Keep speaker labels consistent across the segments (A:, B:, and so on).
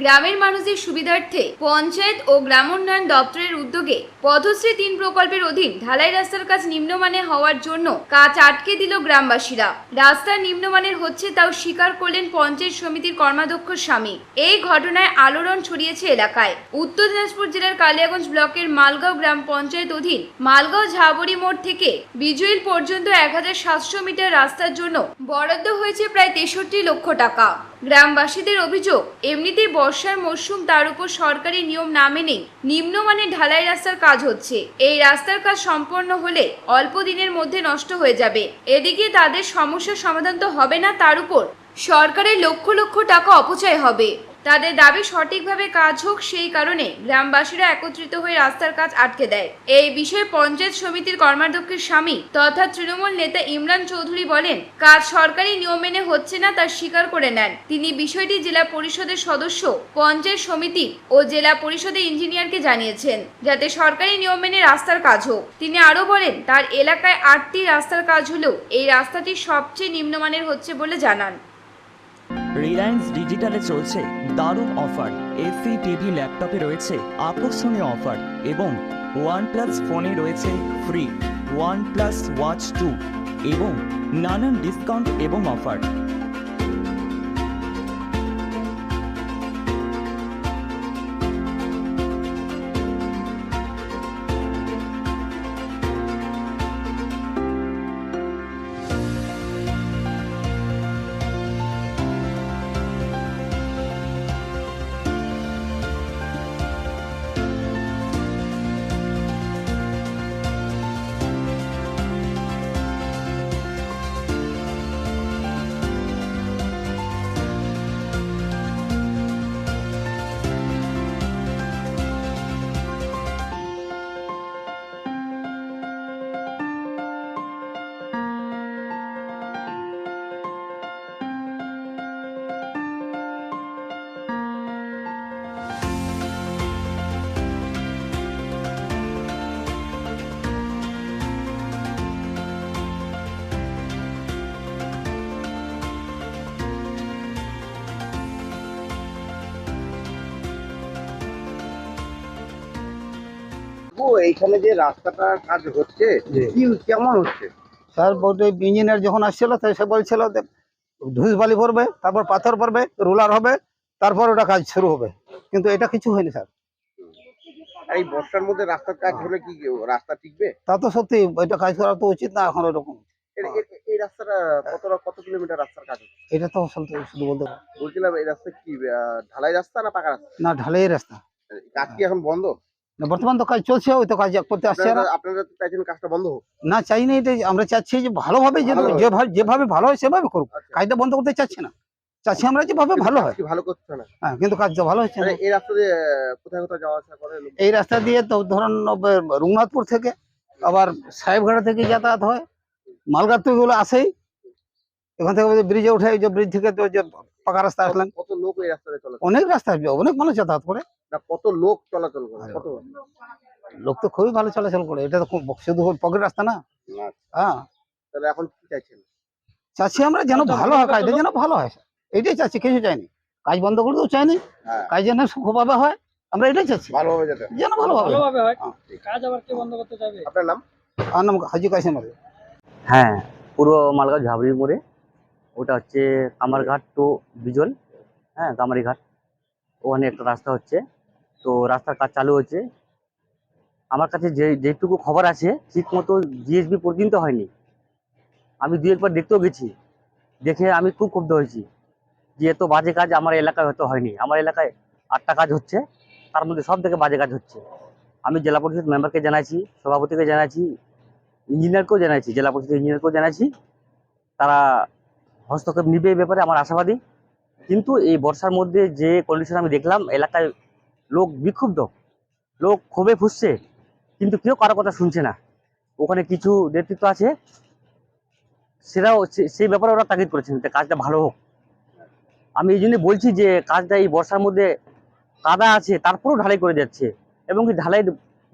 A: গ্রামের মানুষদের সুবিধার্থে পঞ্চায়েত ও গ্রামোন্নয়ন দপ্তরের উদ্যোগে পথশ্রী তিন প্রকল্পের অধীন ঢালাই রাস্তার কাজ নিম্নমানের হওয়ার জন্য কাজ আটকে দিল গ্রামবাসীরা। রাস্তা নিম্নমানের হচ্ছে তাও স্বীকার করলেন পঞ্চায়েত সমিতির কর্মাধ্যক্ষ স্বামী। এই ঘটনায় আলোড়ন ছড়িয়েছে এলাকায়। উত্তর দিনাজপুর জেলার কালিয়াগঞ্জ ব্লকের মালগাঁও গ্রাম পঞ্চায়েত অধীন মালগাঁও ঝাবড়ি মোড় থেকে বিজুইল পর্যন্ত এক হাজার সাতশো মিটার রাস্তার জন্য বরাদ্দ হয়েছে প্রায় তেষট্টি লক্ষ টাকা। গ্রামবাসীদের অভিযোগ, এমনিতেই বর্ষার মরশুম তার উপর সরকারি নিয়ম না মেনে নিম্নমানের ঢালাই রাস্তার কাজ হচ্ছে। এই রাস্তার কাজ সম্পন্ন হলে অল্প দিনের মধ্যে নষ্ট হয়ে যাবে। এদিকে তাদের সমস্যার সমাধান তো হবে না, তার উপর সরকারের লক্ষ লক্ষ টাকা অপচয় হবে। তাদের দাবি সঠিকভাবে কাজ হোক সেই কারণে গ্রামবাসীরা একত্রিত হয়ে রাস্তার কাজ আটকে দেয়। এই বিষয়ে পঞ্চায়েত সমিতির কর্মাধ্যক্ষের স্বামী তথা তৃণমূল নেতা ইমরান চৌধুরী বলেন, কাজ সরকারি নিয়ম মেনে হচ্ছে না তা স্বীকার করে নেন। তিনি বিষয়টি জেলা পরিষদের সদস্য, পঞ্চায়েত সমিতি ও জেলা পরিষদের ইঞ্জিনিয়ারকে জানিয়েছেন, যাতে সরকারি নিয়ম মেনে রাস্তার কাজ হোক। তিনি আরও বলেন, তার এলাকায় আটটি রাস্তার কাজ হলেও এই রাস্তাটি সবচেয়ে নিম্নমানের হচ্ছে বলে জানান।
B: রিলায়েন্স ডিজিটালে চলছে দারুণ অফার। এসি টিভি ল্যাপটপে রয়েছে আকর্ষণীয় অফার এবং ওয়ান প্লাস ফোনে রয়েছে free. One plus watch two এবং নানান ডিসকাউন্ট এবং অফার।
C: ও এইখানে যে রাস্তাটার কাজ হচ্ছে। কি কেমন হচ্ছে?
D: স্যার বলতে ইঞ্জিনিয়ার যখন আসছিল তো সে বলছিল ধুস বালি ভরবে তারপর পাথর ভরবে রোলার হবে তারপর ওটা কাজ শুরু হবে। কিন্তু এটা কিছু হয়নি স্যার।
C: এই বর্ষার মধ্যে রাস্তার কাজ হলে কি রাস্তা টিকবে?
D: তা তো সত্যি এটা কাজ করা তো উচিত না এখন এরকম।
C: এর- এর- এই রাস্তাটা কতটা কত কিলোমিটার রাস্তার কাজ
D: এটা তো সত্যি শুধু বলতে
C: বলছিলাম এই রাস্তা কি ঢালাই রাস্তা না পাকা রাস্তা?
D: না ঢালাই রাস্তা।
C: কাজ কি এখন বন্ধ?
D: বর্তমান তো কাজ চলছে ওই তো কাজ করতে আসছে না।
C: আপনারা চাইছেন কাজটা বন্ধ হোক?
D: না চাই না এটা আমরা চাচ্ছি যে ভালোভাবে যেভাবে যেভাবে ভালো হয় সেভাবে করুক।
C: আচ্ছা।
D: কাজটা বন্ধ করতে চাচ্ছি না। চাচ্ছি আমরা যেভাবে ভালো হয়।
C: ভালো করছে না।
D: হ্যাঁ কিন্তু কাজটা ভালো হচ্ছে না।
C: এই রাস্তা দিয়ে কোথায় কোথায় যাওয়া আসা করে
D: এই রাস্তা দিয়ে তো ধরুন রঘুনাথপুর থেকে আবার সাহেবঘাটা থেকে যাতায়াত হয়। মালগার তো এগুলো আসেই। এখান থেকে ব্রিজে উঠে যে ব্রিজ থেকে তো যে পাকা রাস্তা আসলেন।
C: কত লোক এই রাস্তাতে চলাচল
D: অনেক রাস্তা আসবে অনেক মানুষ যাতায়াত করে।
C: না কত লোক চলাচল করে কত
D: লোক? তো খুবই ভালো চলাচল করে এটা তো খুব শুধু পকেট রাস্তা না?
C: না,
D: হ্যাঁ।
C: তাহলে এখন কি চাইছেন?
D: চাচ্ছি আমরা যেন ভালো হয় কাজটা যেন ভালো হয়। এটাই চাচ্ছি কিছু চাইনি। কাজ বন্ধ করতেও চাইনি।
C: হ্যাঁ।
D: কাজ যেন সুখভাবে হয় আমরা এটাই চাচ্ছি।
C: ভালোভাবে যেতে
D: যেন ভালোভাবে হয়।
E: হয়। কাজ আবার কে বন্ধ করতে যাবে
C: আপনার নাম?
D: আর নাম হাজি কাসিম আলী।
F: হ্যাঁ পূর্ব মালগাঁও ঝাবড়ি মোড়ে ওটা হচ্ছে কামারঘাট টু বিজল হ্যাঁ কামারিঘাট। ওখানে একটা রাস্তা হচ্ছে। তো রাস্তার কাজ চালু হচ্ছে আমার কাছে যে, যেটুকু খবর আছে ঠিক মতো জিএসবি পর্যন্ত হয়নি। আমি দু একবার দেখতেও গেছি। দেখে আমি খুব ক্ষুব্ধ হয়েছি যে, এত বাজে কাজ আমার এলাকায় হয়তো হয়নি। আমার এলাকায় আটটা কাজ হচ্ছে, তার মধ্যে সব থেকে বাজে কাজ হচ্ছে। আমি জেলা পরিষদ মেম্বারকে জানাইছি, সভাপতিকে জানাইছি, ইঞ্জিনিয়ারকেও জানাইছি, জেলা পরিষদ ইঞ্জিনিয়ারকেও জানাইছি। তারা হস্তক্ষেপ নিবে এই ব্যাপারে আমার আশাবাদী। কিন্তু এই বর্ষার মধ্যে যে কন্ডিশন আমি দেখলাম, এলাকায় লোক বিক্ষুব্ধ, লোক ক্ষোভে ফুসছে, কিন্তু কেউ কারও কথা শুনছে না। ওখানে কিছু নেতৃত্ব আছে সেটাও সেই ব্যাপারে ওরা তাগিদ করেছেন যে কাজটা ভালো হোক। আমি এই জন্য বলছি যে কাজটা এই বর্ষার মধ্যে কাদা আছে, তারপরেও ঢালাই করে যাচ্ছে এবং কি ঢালাই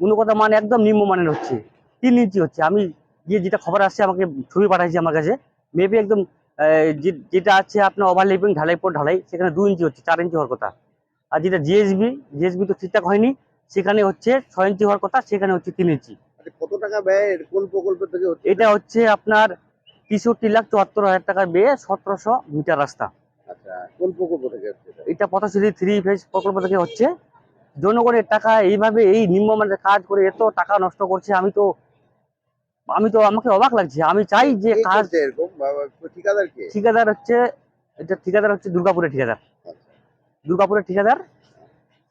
F: গুণগত মান একদম নিম্নমানের হচ্ছে, তিন ইঞ্চি হচ্ছে। আমি গিয়ে যেটা খবর আসছে, আমাকে ছবি পাঠাইছে আমার কাছে, মেবি একদম যেটা আছে আপনার ওভার লিপিং ঢালাই পর ঢালাই, সেখানে দু ইঞ্চি হচ্ছে, চার ইঞ্চি হওয়ার কথা। আর যেটা জিএসবি জিএসবি তো ঠিকঠাক হয়নি সেখানে হচ্ছে ছয় ইঞ্চি হওয়ার কথা সেখানে হচ্ছে তিন ইঞ্চি।
C: আচ্ছা, কত টাকা ব্যয়ের কোন প্রকল্প থেকে হচ্ছে?
F: এটা হচ্ছে আপনার তেষট্টি লাখ চুয়াত্তর হাজার টাকা ব্যয়ে সতেরোশো মিটার রাস্তা।
C: আচ্ছা কোন প্রকল্প থেকে এটা?
F: পথশ্রী থ্রি ফেজ প্রকল্প থেকে হচ্ছে। জনগণের টাকা এইভাবে এই নিম্নমানের কাজ করে এত টাকা নষ্ট করছে আমি তো আমি তো আমাকে অবাক লাগছে। আমি চাই যে কাজ
C: ঠিকাদার
F: ঠিকাদার হচ্ছে এটা ঠিকাদার হচ্ছে দুর্গাপুরের ঠিকাদার। দুর্গাপুরের ঠিকাদার।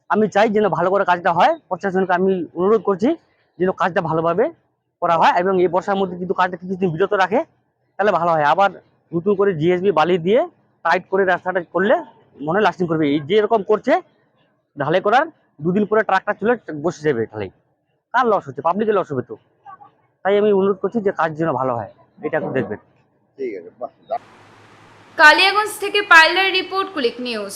F: আমি চাই যেন ভালো করে কাজটা হয়। প্রশাসনকে আমি অনুরোধ করছি যেন কাজটা ভালোভাবে করা হয় এবং এই বর্ষার মধ্যে কিন্তু কাজটা কিছুদিন বিরত রাখে তাহলে ভালো হয়। আবার নতুন করে জিএসবি বালি দিয়ে টাইট করে রাস্তাটা করলে মনে লাস্টিং করবে। এই যে এরকম করছে ঢালাই করার দুদিন পরে ট্রাকটা চলে বসে যাবে ঢালাই। কার লস হচ্ছে? পাবলিকের লস হবে তো। তাই আমি অনুরোধ করছি যে কাজ যেন ভালো হয়। এটা একটু দেখবেন।
C: ঠিক আছে
A: কালিয়াগঞ্জ থেকে পাইলার রিপোর্ট কুলিক নিউজ।